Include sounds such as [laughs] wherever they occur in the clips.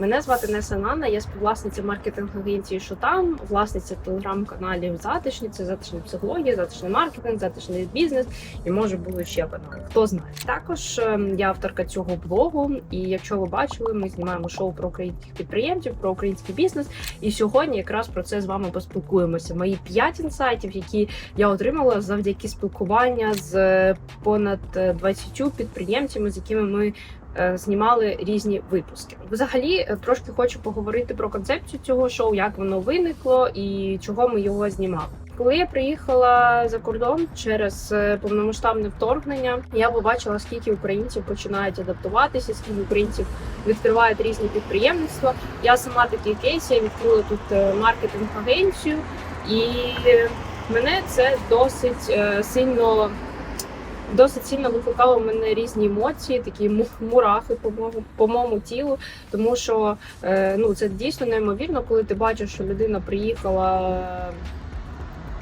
Мене звати Неса Нана, я співвласниця маркетинг-агенції Шотам, власниця телеграм-каналів Затишні, це затишна психологія, затишний маркетинг, затишний бізнес і може було ще канал. Хто знає. Також ем, я авторка цього блогу. І якщо ви бачили, ми знімаємо шоу про українських підприємців, про український бізнес. І сьогодні якраз про це з вами поспілкуємося. Мої п'ять інсайтів, які я отримала завдяки спілкування з е, понад е, 20 підприємцями, з якими ми е, знімали різні випуски. Взагалі, е, трошки хочу поговорити про концепцію цього шоу, як воно виникло і чого ми його знімали. Коли я приїхала за кордон через е, повномасштабне вторгнення, я побачила, скільки українців починають адаптуватися, скільки українців відкривають різні підприємництва. Я сама такий кейс, я відкрила тут е, маркетинг-агенцію, і мене це досить е, сильно досить сильно викликало в мене різні емоції, такі му- мурахи по моєму по моєму тілу. Тому що е, ну це дійсно неймовірно, коли ти бачиш, що людина приїхала.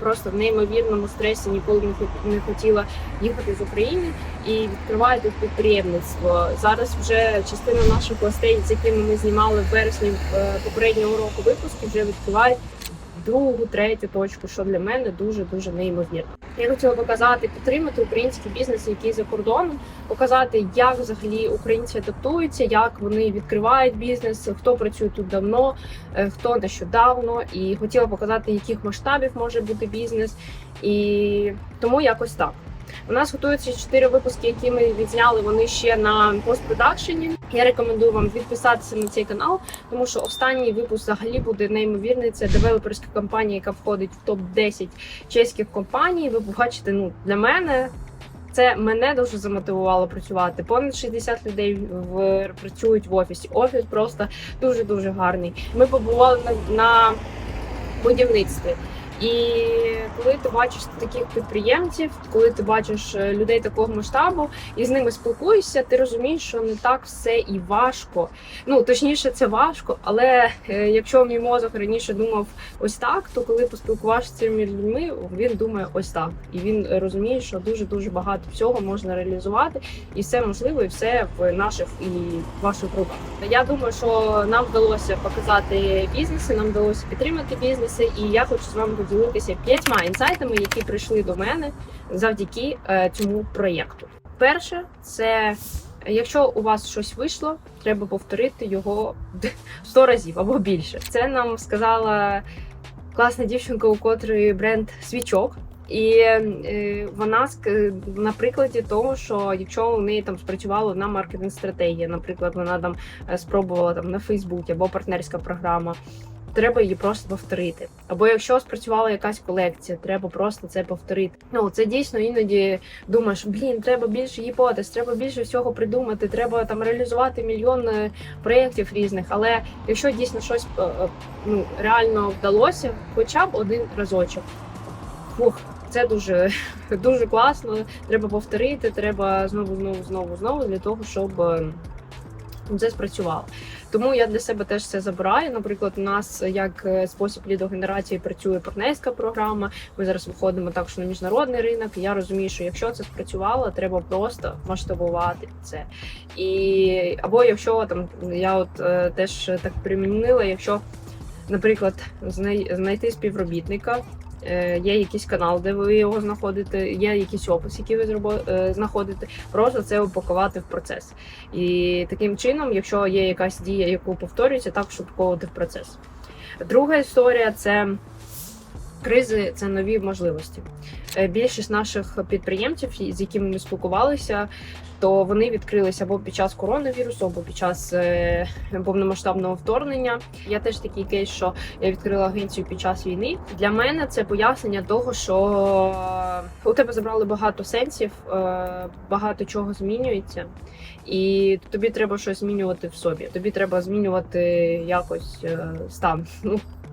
Просто в неймовірному стресі ніколи не хотіла їхати з України і відкриває тут підприємництво. Зараз вже частина наших гостей, з якими ми знімали в вересні е, попереднього року випуску, вже відкривають другу, третю точку, що для мене дуже дуже неймовірно. Я хотіла показати, підтримати український бізнес, який за кордоном, показати, як взагалі українці адаптуються, як вони відкривають бізнес, хто працює тут давно, е, хто нещодавно, і хотіла показати, яких масштабів може бути бізнес, і тому якось так. У нас готуються чотири випуски, які ми відзняли. Вони ще на постпродакшені. Я рекомендую вам підписатися на цей канал, тому що останній випуск взагалі буде неймовірний. Це девелоперська компанія, яка входить в топ 10 чеських компаній. Ви побачите, ну для мене. Це мене дуже замотивувало працювати. Понад 60 людей в працюють в офісі. Офіс просто дуже дуже гарний. Ми побували на, на будівництві. І коли ти бачиш таких підприємців, коли ти бачиш е, людей такого масштабу і з ними спілкуєшся, ти розумієш, що не так все і важко. Ну точніше, це важко, але е, якщо мій мозок раніше думав ось так, то коли поспілкувався з цими людьми, він думає ось так, і він розуміє, що дуже дуже багато всього можна реалізувати, і все можливо, і все в наших і ваших руках. Я думаю, що нам вдалося показати бізнеси, нам вдалося підтримати бізнеси, і я хочу з вами поділитися п'ятьма інсайтами, які прийшли до мене завдяки е, цьому проєкту. Перше, це якщо у вас щось вийшло, треба повторити його [laughs] 100 разів або більше. Це нам сказала класна дівчинка, у котрої бренд свічок. І е, вона на прикладі того, що якщо у неї там спрацювала одна маркетинг стратегія, наприклад, вона там е, спробувала там на Фейсбуці або партнерська програма. Треба її просто повторити. Або якщо спрацювала якась колекція, треба просто це повторити. Ну це дійсно іноді думаєш, блін, треба більше гіпотез, треба більше всього придумати, треба там реалізувати мільйон е, проєктів різних. Але якщо дійсно щось е, е, ну реально вдалося, хоча б один разочок. Фух, це дуже [laughs] дуже класно. Треба повторити, треба знову, знову, знову, знову для того, щоб це спрацювало. Тому я для себе теж це забираю. Наприклад, у нас як е, спосіб лідогенерації працює партнерська програма. Ми зараз виходимо також на міжнародний ринок. Я розумію, що якщо це спрацювало, треба просто масштабувати це. І або якщо там я от е, теж так примінила, якщо, наприклад, знай- знайти співробітника. Е, Є якийсь канал, де ви його знаходите, є якийсь опис, який ви е, знаходите, просто це упакувати в процес. І таким чином, якщо є якась дія, яку повторюється, також упаковувати в процес. Друга історія це кризи, це нові можливості. Е, Більшість наших підприємців, з якими ми спілкувалися, то вони відкрилися або під час коронавірусу, або під час е, повномасштабного вторгнення. Я теж такий кейс, що я відкрила агенцію під час війни. Для мене це пояснення того, що у тебе забрали багато сенсів, е, багато чого змінюється, і тобі треба щось змінювати в собі. Тобі треба змінювати якось е, стан.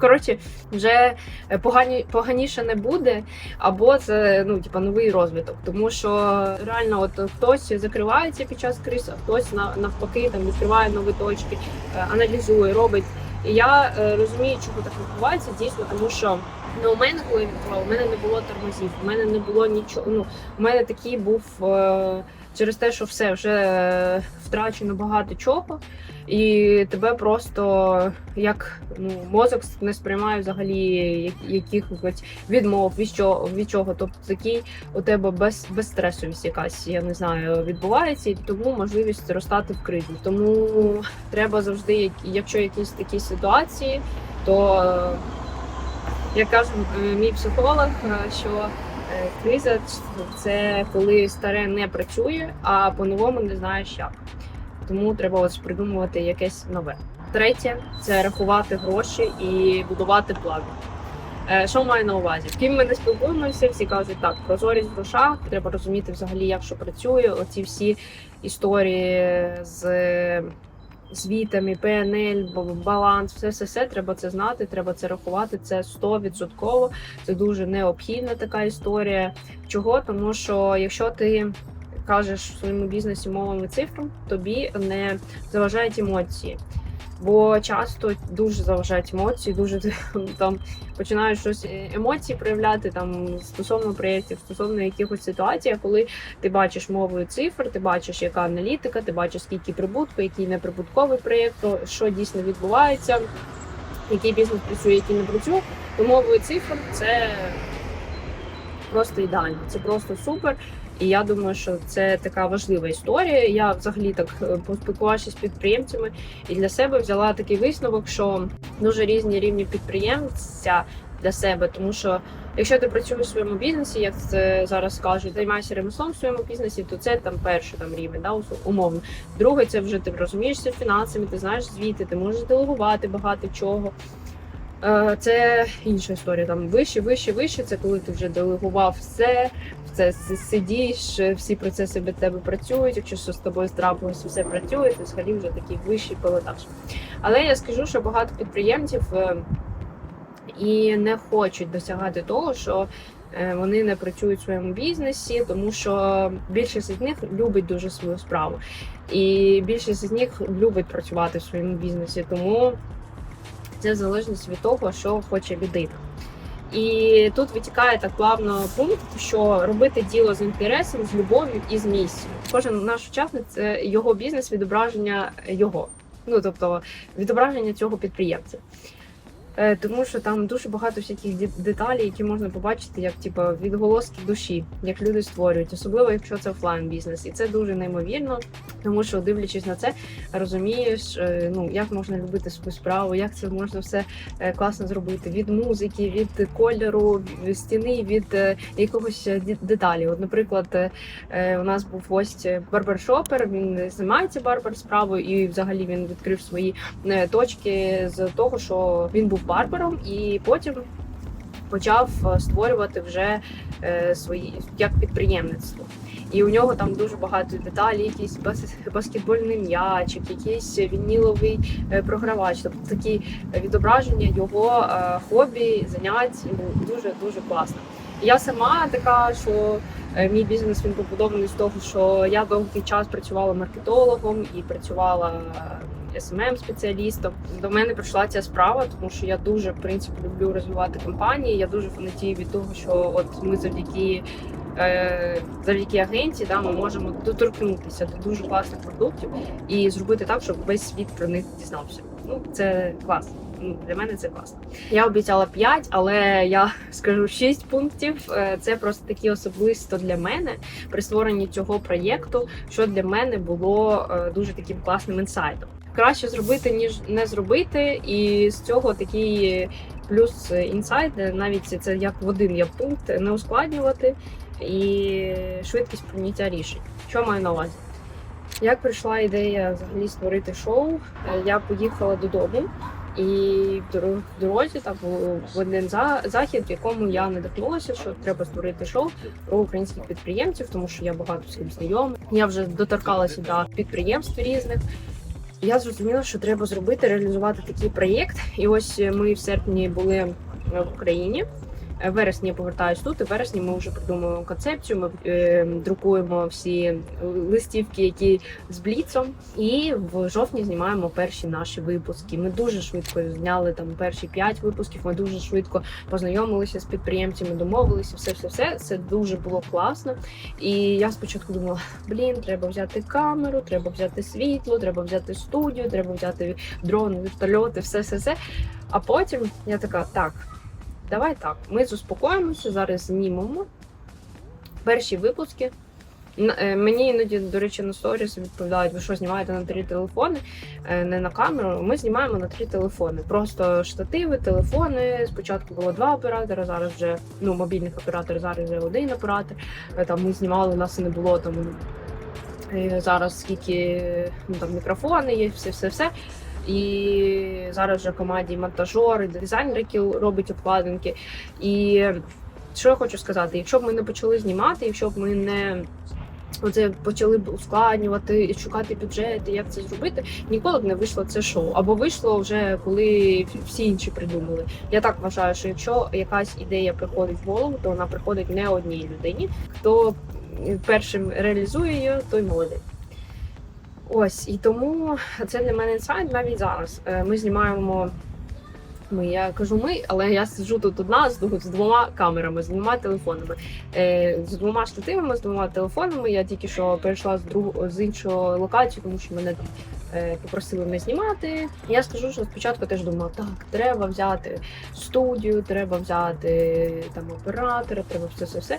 Коротше, вже е, погані поганіше не буде, або це ну типа новий розвиток. Тому що реально, от хтось закривається під час криз, а хтось навпаки там відкриває нові точки, е, аналізує, робить. І я е, розумію, чому так відбувається дійсно, тому що ну, у мене, коли відкривала, у мене не було тормозів, у мене не було нічого. Ну, у мене такий був е, через те, що все вже втрачено багато чого. І тебе просто як ну мозок не сприймає взагалі якихось відмов від чого, від чого. Тобто такий у тебе без, безстресовість якась, я не знаю, відбувається, і тому можливість зростати в кризі. Тому треба завжди, як- якщо якісь такі ситуації, то е, як каже е, мій психолог, е, що криза це коли старе не працює, а по-новому не знаєш як. Тому треба ось придумувати якесь нове. Третє це рахувати гроші і будувати плани. Е, Що маю на увазі? З ким ми не спілкуємося, всі кажуть, так, прозорість в грошах, треба розуміти взагалі, як що працює. Оці всі історії з звітами, ПНЛ, баланс, все, все, все треба це знати, треба це рахувати. Це 100%. Це дуже необхідна така історія. Чого? Тому що якщо ти кажеш в своєму бізнесі мовами цифрам, тобі не заважають емоції. Бо часто дуже заважають емоції, дуже [laughs] там починаєш щось е, емоції проявляти там стосовно проєктів, стосовно якихось ситуацій, коли ти бачиш мовою цифр, ти бачиш, яка аналітика, ти бачиш, скільки прибутку, який неприбутковий проєкт, що дійсно відбувається, який бізнес працює, який не працює, то мовою цифр це просто ідеально, це просто супер. І я думаю, що це така важлива історія. Я взагалі так е, поспілкувалася з підприємцями і для себе взяла такий висновок, що дуже різні рівні підприємця для себе, тому що якщо ти працюєш в своєму бізнесі, як це зараз кажуть, займаєшся ремеслом в своєму бізнесі, то це там перший там рівень, да, умовно. Другий це вже ти розумієшся фінансами, ти знаєш звіти, ти можеш делегувати багато чого. Е, Це інша історія. Там вище, вище, вище. Це коли ти вже делегував все, в це с- всі процеси від тебе працюють. Якщо що з тобою трапилось, все працює, ти взагалі вже такий вищий пилотаж. Але я скажу, що багато підприємців е, і не хочуть досягати того, що е, вони не працюють в своєму бізнесі, тому що більшість з них любить дуже свою справу, і більшість з них любить працювати в своєму бізнесі. Тому це в залежності від того, що хоче людина. І тут витікає так плавно пункт, що робити діло з інтересом, з любов'ю і з місією. Кожен наш учасник це його бізнес, відображення його. Ну тобто відображення цього підприємця. Е, Тому що там дуже багато всяких деталей, які можна побачити, як типу, відголоски душі, як люди створюють, особливо якщо це офлайн бізнес, і це дуже неймовірно, тому що дивлячись на це, розумієш, е, ну як можна любити свою справу, як це можна все е, класно зробити від музики, від кольору, від стіни, від якогось деталі. От, наприклад, у нас був гость барбершопер, він займається барбер справою, і взагалі він відкрив свої точки з того, що він був барбером, і потім почав е, створювати вже е, свої як підприємництво. І у нього там дуже багато деталей, якийсь бас- баскетбольний м'ячик, якийсь вініловий е, програвач, тобто такі відображення його хобі, занять дуже дуже класно. Я сама така, що мій бізнес він побудований з того, що я довгий час працювала маркетологом і працювала smm спеціалістом. До мене прийшла ця справа, тому що я дуже в принципі люблю розвивати компанії. Я дуже фанатію від того, що от ми завдяки. е, Завдяки агенції да, ми можемо доторкнутися до дуже класних продуктів і зробити так, щоб весь світ про них дізнався. Ну це класно. Ну для мене це класно. Я обіцяла 5, але я [laughs] скажу 6 пунктів. Е, Це просто такі особисто для мене при створенні цього проєкту, що для мене було е, дуже таким класним інсайтом. Краще зробити ніж не зробити, і з цього такий плюс інсайт, навіть це як в один є пункт, не ускладнювати і швидкість прийняття рішень. Що маю на увазі? Як прийшла ідея взагалі створити шоу, е, я поїхала додому. І в дорозі там в один захід, в якому я надихнулася, що треба створити шоу про українських підприємців, тому що я багато з ким знайома. Я вже доторкалася до підприємств різних. Я зрозуміла, що треба зробити, реалізувати такий проєкт. І ось ми в серпні були в Україні. Е, вересні я повертаюсь тут, і вересні ми вже придумуємо концепцію. Ми е, друкуємо всі листівки, які з бліцом, і в жовтні знімаємо перші наші випуски. Ми дуже швидко зняли там перші п'ять випусків. Ми дуже швидко познайомилися з підприємцями, домовилися, все, все, все. Це дуже було класно. І я спочатку думала: блін, треба взяти камеру, треба взяти світло, треба взяти студію, треба взяти дрони, вертольоти, все, все, все. А потім я така, так, давай так, ми заспокоїмося, зараз знімемо перші випуски. Е, Мені іноді, до речі, на сторіс відповідають, ви що знімаєте на три телефони, Е, не на камеру. Ми знімаємо на три телефони. Просто штативи, телефони. Спочатку було два оператора, зараз вже ну мобільних операторів, зараз вже один оператор. Е, Там ми знімали, у нас не було там зараз скільки ну, там мікрофони є, все, все, все. І зараз вже в команді монтажер, і дизайнер, який робить обкладинки. І що я хочу сказати, якщо б ми не почали знімати, якщо б ми не оце почали б ускладнювати шукати бюджети, як це зробити, ніколи б не вийшло це шоу. Або вийшло вже коли всі інші придумали. Я так вважаю, що якщо якась ідея приходить в голову, то вона приходить не одній людині. Хто першим реалізує її, той молодець. Ось і тому це для мене інсайт навіть зараз. Е, Ми знімаємо. Ми, я кажу ми, але я сиджу тут одна з, з двома камерами, з двома телефонами, е, з двома штативами, з двома телефонами. Я тільки що перейшла з друг з іншого локації, тому що мене е, попросили не знімати. Я скажу, що спочатку теж думала, так, треба взяти студію, треба взяти там оператора, треба все все все.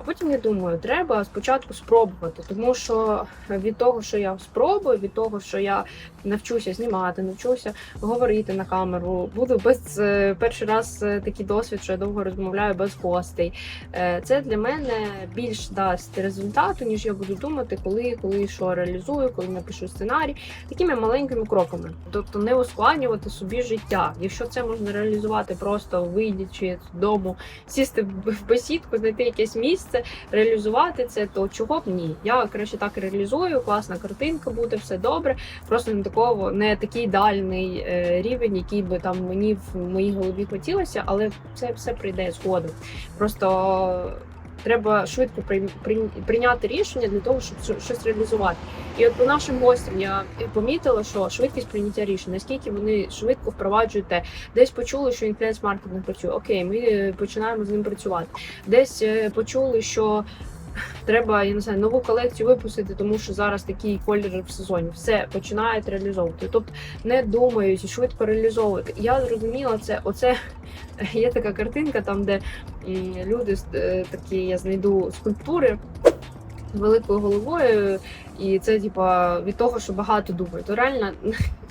А потім я думаю, треба спочатку спробувати, тому що від того, що я спробую, від того, що я навчуся знімати, навчуся говорити на камеру, буду без е, перший раз е, такий досвід, що я довго розмовляю без гостей. Е, Це для мене більш дасть результату, ніж я буду думати, коли, коли що реалізую, коли напишу сценарій, такими маленькими кроками. Тобто не ускладнювати собі життя. Якщо це можна реалізувати, просто вийдячи з дому, сісти в бесідку, знайти якесь місце, реалізувати це, то чого б ні? Я краще так реалізую, класна картинка буде, все добре. Просто не такого, не такий ідеальний е, рівень, який би там мені в моїй голові хотілося, але це все прийде згодом. Просто треба швидко прийняти рішення для того, щоб щось реалізувати. І от по нашим гостям я помітила, що швидкість прийняття рішень, наскільки вони швидко впроваджують те, десь почули, що інфлюенс-маркетинг працює. Окей, ми е, починаємо з ним працювати. Десь е, почули, що треба я не знаю, нову колекцію випустити, тому що зараз такий колір в сезоні. Все починають реалізовувати. Тобто не думають швидко реалізовувати. Я зрозуміла це. Оце [laughs] є така картинка, там де люди е, такі, я знайду скульптури. Великою головою, і це типа від того, що багато думають. То реально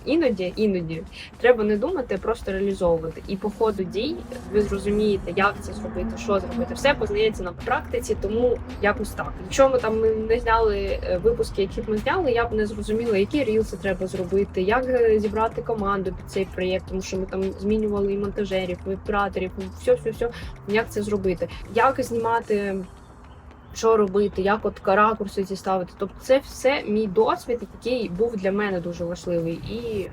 іноді, іноді треба не думати, а просто реалізовувати. І по ходу дій ви зрозумієте, як це зробити, що зробити. Все познається на практиці, тому якось так. Якщо ми там ми не зняли е, випуски, які б ми зняли, я б не зрозуміла, які рілси треба зробити, як е, зібрати команду під цей проєкт, тому що ми там змінювали і монтажерів, і операторів, все, все, все. Як це зробити? Як знімати. Що робити, як от ракурси ці ставити. Тобто це все мій досвід, який був для мене дуже важливий і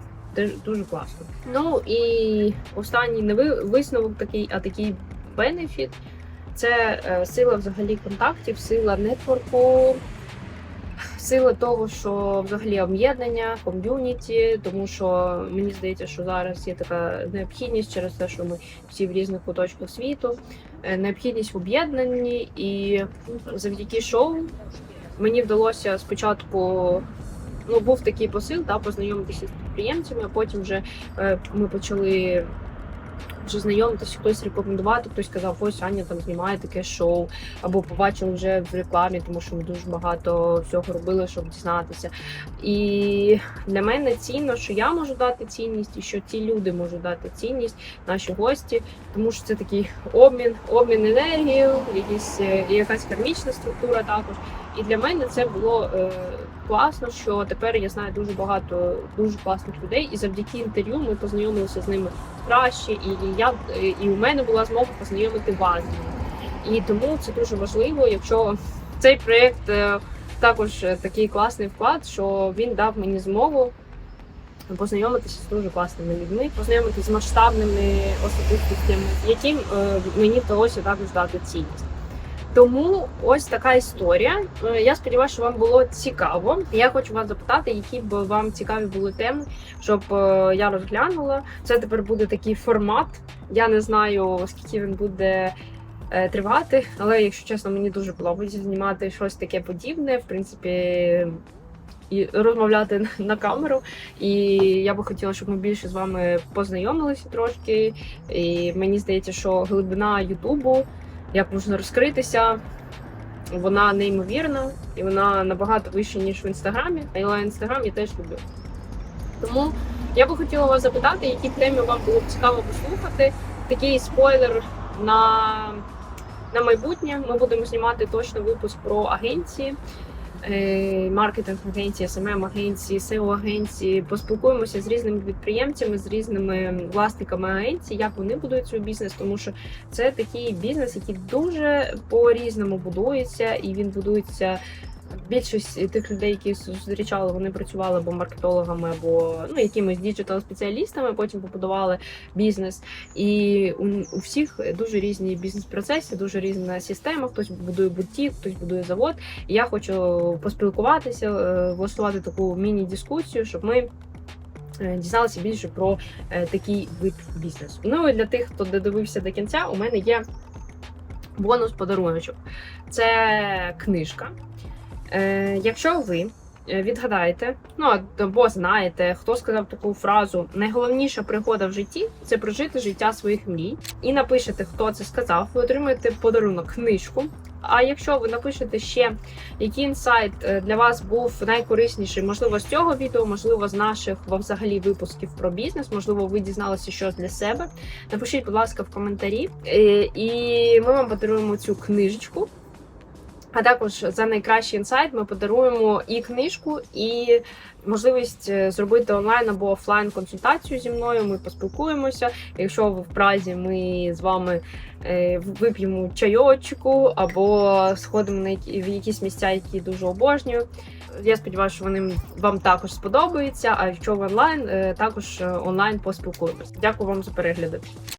дуже класно. Ну і останній не ви- висновок такий, а такий бенефіт це е, сила взагалі контактів, сила нетворку, сила того, що взагалі об'єднання, ком'юніті, тому що мені здається, що зараз є така необхідність через те, що ми всі в різних куточках світу, е, необхідність в об'єднанні, і завдяки шоу мені вдалося спочатку. Ну, був такий посил, да, познайомитися з підприємцями, а потім вже е, ми почали вже знайомитися, хтось рекомендувати, хтось сказав, ось Аня там знімає таке шоу, або побачили вже в рекламі, тому що ми дуже багато всього робили, щоб дізнатися. І для мене цінно, що я можу дати цінність, і що ті люди можуть дати цінність, наші гості, тому що це такий обмін, обмін енергією, якісь е, якась кармічна структура також. І для мене це було е, класно, що тепер я знаю дуже багато дуже класних людей, і завдяки інтерв'ю ми познайомилися з ними краще, і я і у мене була змога познайомити вас. І тому це дуже важливо, якщо цей проєкт е, також такий класний вклад, що він дав мені змогу познайомитися з дуже класними людьми, познайомитися з масштабними особистостями, яким е, мені вдалося також дати цінність. Тому ось така історія. Е, Я сподіваюся, що вам було цікаво. Я хочу вас запитати, які б вам цікаві були теми, щоб е, я розглянула. Це тепер буде такий формат. Я не знаю, скільки він буде е, тривати, але якщо чесно, мені дуже подобається знімати щось таке подібне. В принципі. І розмовляти [laughs] на камеру, і я би хотіла, щоб ми більше з вами познайомилися трошки. І мені здається, що глибина Ютубу як можна розкритися. Вона неймовірна і вона набагато вища, ніж в інстаграмі. Але інстаграм я теж люблю. Тому я би хотіла вас запитати, які теми вам було б цікаво послухати. Такий спойлер на, на майбутнє. Ми будемо знімати точно випуск про агенції. Е, Маркетинг агенції, СММ-агенції, SEO агенції, поспілкуємося з різними підприємцями, з різними власниками агенцій, як вони будують свій бізнес, тому що це такий бізнес, який дуже по-різному будується, і він будується. Більшість тих людей, які зустрічали, вони працювали або маркетологами, або ну якимись діджитал-спеціалістами, потім побудували бізнес. І у, у всіх дуже різні бізнес-процеси, дуже різна система. Хтось будує бутік, хтось будує завод. І я хочу поспілкуватися, е, влаштувати таку міні-дискусію, щоб ми. е, Дізналися більше про е, такий вид бізнесу. Ну і для тих, хто додивився до кінця, у мене є бонус подаруночок. Це книжка. Е, якщо ви е, відгадаєте, ну або знаєте, хто сказав таку фразу найголовніша пригода в житті це прожити життя своїх мрій, і напишете, хто це сказав, ви отримаєте подарунок книжку. А якщо ви напишете ще, який інсайт е, для вас був найкорисніший, можливо, з цього відео, можливо, з наших взагалі випусків про бізнес, можливо, ви дізналися щось для себе. Напишіть, будь ласка, в коментарі, Е, і ми вам подаруємо цю книжечку. А також за найкращий інсайт ми подаруємо і книжку, і можливість е, зробити онлайн або офлайн консультацію зі мною. Ми поспілкуємося. Якщо ви в Празі, ми з вами е, вип'ємо чайочку або сходимо на в якісь місця, які дуже обожнюю. Я сподіваюся, що вони вам також сподобаються. А якщо ви онлайн, е, також онлайн поспілкуємося. Дякую вам за перегляди.